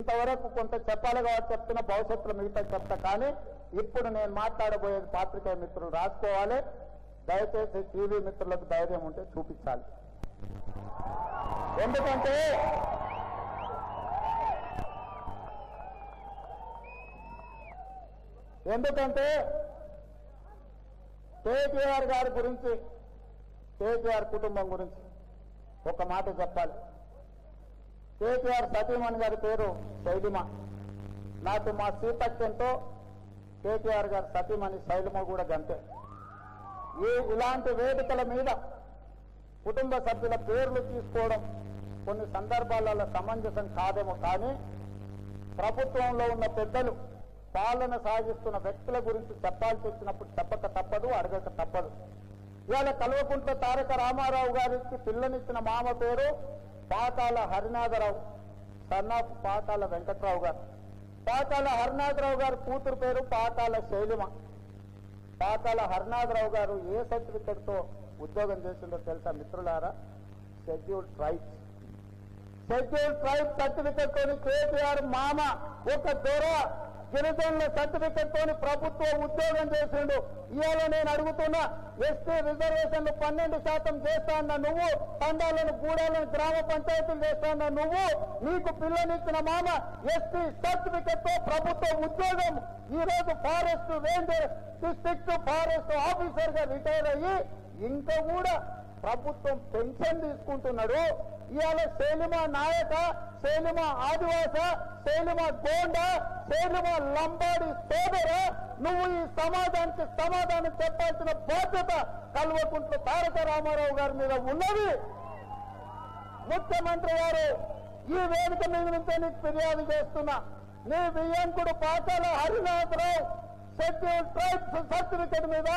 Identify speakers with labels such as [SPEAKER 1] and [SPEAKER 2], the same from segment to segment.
[SPEAKER 1] ఇంతవరకు కొంత చెప్పాలి కాబట్టి చెప్తున్న భవిష్యత్తులో మిగతా చెప్తా. కానీ ఇప్పుడు నేను మాట్లాడబోయేది పాత్రికేయ మిత్రులు రాసుకోవాలి. దయచేసి టీవీ మిత్రులకు ధైర్యం ఉంటే చూపించాలి. ఎందుకంటే ఎందుకంటే కేటీఆర్ గారి గురించి కేటీఆర్ కుటుంబం గురించి ఒక మాట చెప్పాలి. కేటీఆర్ సతీమణి గారి పేరు శైలిమ. నాకు మా సీతక్యంతో కేటీఆర్ గారు సతీమణి శైలిమ కూడా గంతే. ఈ ఇలాంటి వేదికల మీద కుటుంబ సభ్యుల పేర్లు తీసుకోవడం కొన్ని సందర్భాలలో సమంజసం కాదేమో కానీ ప్రభుత్వంలో ఉన్న పెద్దలు పాలన సాగిస్తున్న వ్యక్తుల గురించి చెప్పాల్సి వచ్చినప్పుడు చెప్పక తప్పదు అడగక తప్పదు. ఇవాళ కల్వకుంట్ల తారక రామారావు గారికి పిల్లనిచ్చిన మామ పేరు పాతాల హరినాథరావు సన్నాపు పాతాల వెంకట్రావు గారు. పాతాల హరినాథరావు గారు కూతురు పేరు పాతాల శైలిమ. పాతాల హరినాథరావు గారు ఏ సర్టిఫికెట్తో ఉద్యోగం చేసిందో తెలుసా మిత్రులారా? Schedule tribes schedule tribe certificate తోని కేసీఆర్ మామ ఒక దొర. గిరిజనుల సర్టిఫికెట్ తోని ప్రభుత్వ ఉద్యోగం చేసిండు. ఇవాళ నేను అడుగుతున్నా ఎస్టీ రిజర్వేషన్లు పన్నెండు శాతం చేస్తాన్న నువ్వు తండాలను గూడాలను గ్రామ పంచాయతీలు చేస్తాన్న నువ్వు నీకు పిల్లనిచ్చిన మామ ఎస్టీ సర్టిఫికెట్తో ప్రభుత్వ ఉద్యోగం. ఈ రోజు ఫారెస్ట్ రేంజర్ డిస్టిక్ట్ ఫారెస్ట్ ఆఫీసర్గా రిటైర్ అయ్యి ఇంకా కూడా ప్రభుత్వం పెన్షన్ తీసుకుంటున్నాడు. ఇవాళ శైలిమ నాయక శైలిమ ఆదివాస శైలిమ గోండ శైలిమ లంబాడి సోదర. నువ్వు ఈ సమాజానికి సమాధానం చెప్పాల్సిన బాధ్యత కల్వకుంట్ల తారక రామారావు గారి మీద ఉన్నది. ముఖ్యమంత్రి గారు ఈ వేదిక మీద నుంచే నీకు ఫిర్యాదు చేస్తున్నా. నీ వియ్యంకుడు Pakala Harinatharao schedule tribes certificate మీద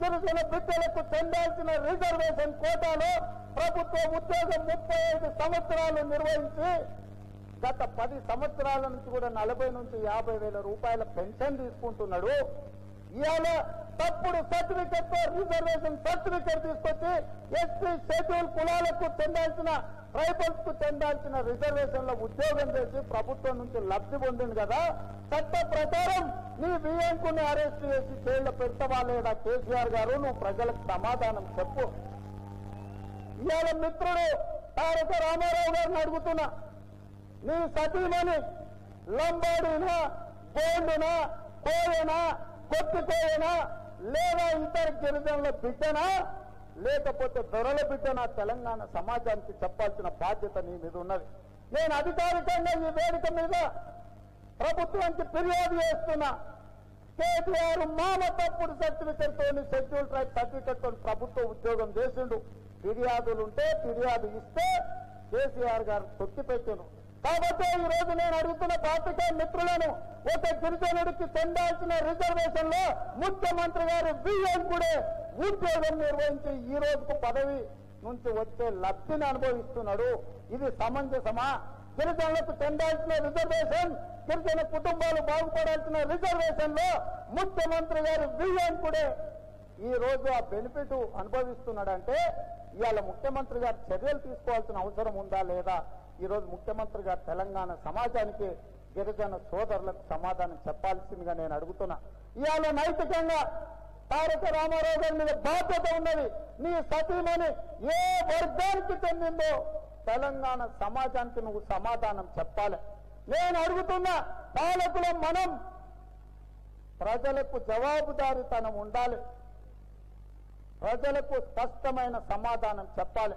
[SPEAKER 1] గిరిజన బిడ్డలకు చెందాల్సిన రిజర్వేషన్ కోటాలో ప్రభుత్వ ఉద్యోగం ముప్పై ఐదు సంవత్సరాలు నిర్వహించి గత పది సంవత్సరాల నుంచి కూడా నలభై నుంచి యాభై వేల రూపాయల పెన్షన్ తీసుకుంటున్నాడు. ఇవాళ తప్పుడు సర్టిఫికెట్తో రిజర్వేషన్ సర్టిఫికెట్ తీసుకొచ్చి ఎస్సీ షెడ్యూల్ కులాలకు చెందాల్సిన ట్రైబల్స్కు చెందాల్సిన రిజర్వేషన్లో ఉద్యోగం చేసి ప్రభుత్వం నుంచి లబ్ధి పొందింది కదా. చట్ట ప్రకారం నీ వియ్యంకుని అరెస్ట్ చేసి జైల్లో పెడతావా లేదా కేసీఆర్ గారు? నువ్వు ప్రజలకు సమాధానం చెప్పు. ఇవాళ మిత్రుడు తారక రామారావు గారిని అడుగుతున్నా. నీ సతీమణి లంబాడినా గోండునా కోయనా కొట్టుకోయనా లేదా ఇతర గిరిజనుల బిడ్డనా? లేకపోతే దొరల బిడ్డనా? తెలంగాణ సమాజానికి చెప్పాల్సిన బాధ్యత నీ మీద ఉన్నది. నేను అధికారికంగా ఈ వేదిక మీద ప్రభుత్వానికి ఫిర్యాదు చేస్తున్నా. కేటీఆర్ మామ తప్పుడు సర్టిఫికెట్ తోని షెడ్యూల్ ట్రైబ్ సర్టిఫికెట్ తోని ప్రభుత్వ ఉద్యోగం చేసిండు. ఫిర్యాదులుంటే ఫిర్యాదు ఇస్తే కేసీఆర్ గారు తొక్కి పెట్టాను కాబట్టి ఈ రోజు నేను అడుగుతున్న పాత్రికా మిత్రులను ఒక గిరిజనుడికి చెందాల్సిన రిజర్వేషన్లో ముఖ్యమంత్రి గారు కూడా ఉద్యోగం నిర్వహించి ఈ రోజుకు పదవి నుంచి వచ్చే లబ్ధిని అనుభవిస్తున్నాడు. ఇది సమంజసమా? గిరిజనులకు చెందాల్సిన రిజర్వేషన్ గిరిజన కుటుంబాలు బాగుపడాల్సిన రిజర్వేషన్లో ముఖ్యమంత్రి గారు కూడా ఈ రోజు ఆ బెనిఫిట్ అనుభవిస్తున్నాడంటే ఇవాళ ముఖ్యమంత్రి గారు చర్యలు తీసుకోవాల్సిన అవసరం ఉందా లేదా? ఈ రోజు ముఖ్యమంత్రి గారు తెలంగాణ సమాజానికి గిరిజన సోదరులకు సమాధానం చెప్పాల్సిందిగా నేను అడుగుతున్నా. ఇవాళ నైతికంగా తారక రామారావు గారి మీద బాధ్యత ఉన్నది నీ సతీమణి ఏ వర్గానికి చెందిందో తెలంగాణ సమాజానికి నువ్వు సమాధానం చెప్పాలి. నేను అడుగుతున్నా పాలకుల మనం ప్రజలకు జవాబుదారీతనం ఉండాలి. ప్రజలకు స్పష్టమైన సమాధానం చెప్పాలి.